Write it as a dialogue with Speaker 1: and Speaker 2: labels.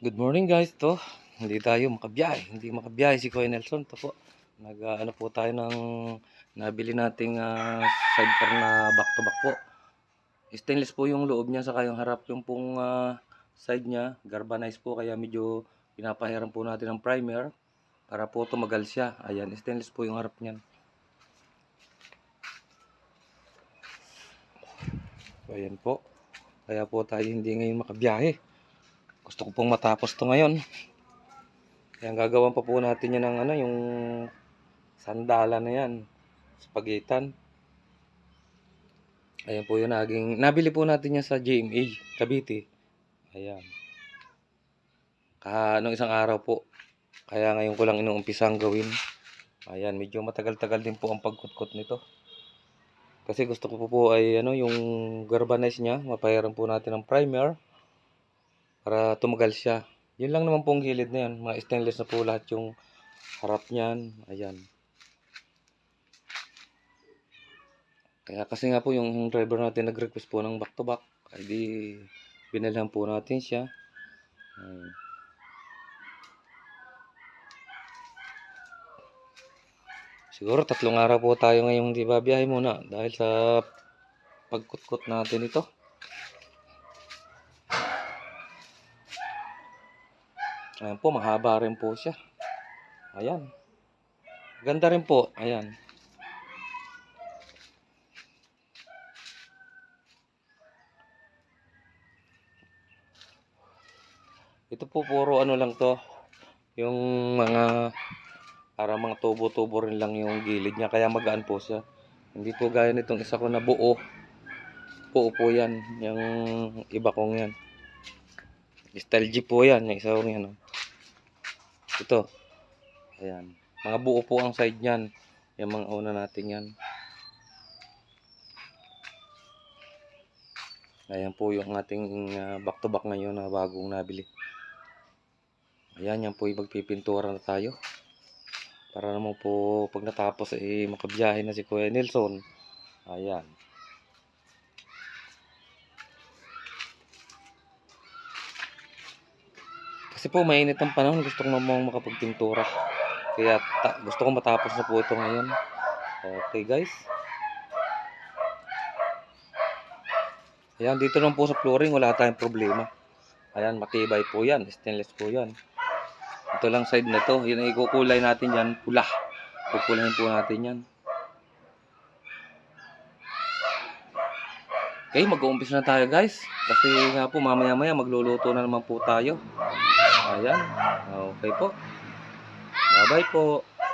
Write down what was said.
Speaker 1: Good morning guys, to. Hindi tayo makabiyahe, hindi makabiyahe si Kuya Nelson to po. Nag ah, ano po tayo ng nabili nating ah, sidecar na back to back po. Stainless po yung loob niya saka yung harap yung pong ah, side niya, galvanized po kaya medyo pinapahiram po natin ng primer para po tumagal siya. Ayan, stainless po yung harap niyan. So, ayan po. Kaya po tayo hindi ngayon makabiyahe. Gusto ko pong matapos to ngayon. Kaya gagawan pa po natin yan ng ano, yung sandala na yan. Spagitan. Ayan po yung naging, nabili po natin yan sa GMA, Cavite. Ayan. Kaha, isang araw po. Kaya ngayon ko lang inuumpisang gawin. Ayan, medyo matagal-tagal din po ang pagkutkot nito. Kasi gusto ko po po ay ano, yung galvanize niya, mapayaran po natin ng primer para tumagal siya. Yun lang naman pong gilid na yan. Mga stainless na po lahat yung harap niyan. Ayan. Kaya kasi nga po yung driver natin nag-request po ng back to back. Ay di binalhan po natin siya. Ayan. Siguro tatlong araw po tayo ngayong di ba biyahe muna dahil sa pagkutkot natin ito. Ayan po, mahaba rin po siya. Ayan. Ganda rin po. Ayan. Ito po puro ano lang to. Yung mga para mga tubo-tubo rin lang yung gilid niya. Kaya magaan po siya. Hindi po gaya nitong isa ko na buo. Buo po yan. Yung iba kong yan. Style G po yan. Yung isa kong yan. oh. Ito. Ayan. Mga buo po ang side niyan. Yung mga una natin yan. Ayan po yung ating ah, back-to-back ngayon na bagong nabili. Ayan, yan po yung magpipintura na tayo. Para naman po pag natapos eh makabiyahe na si Kuya Nelson. Ayan. Kasi po mainit ang panahon, gusto ko namang makapagpintura. Kaya gusto ko matapos na po ito ngayon. Okay guys. Ayan, dito lang po sa flooring, wala tayong problema. Ayan, matibay po yan. Stainless po yan. Ito lang side na to. Yun ang ikukulay natin yan, pula. Kukulayin po natin yan. Okay, mag-uumpis na tayo guys. Kasi nga po, mamaya-maya magluluto na naman po tayo. Ayan. Okay po. Bye-bye po.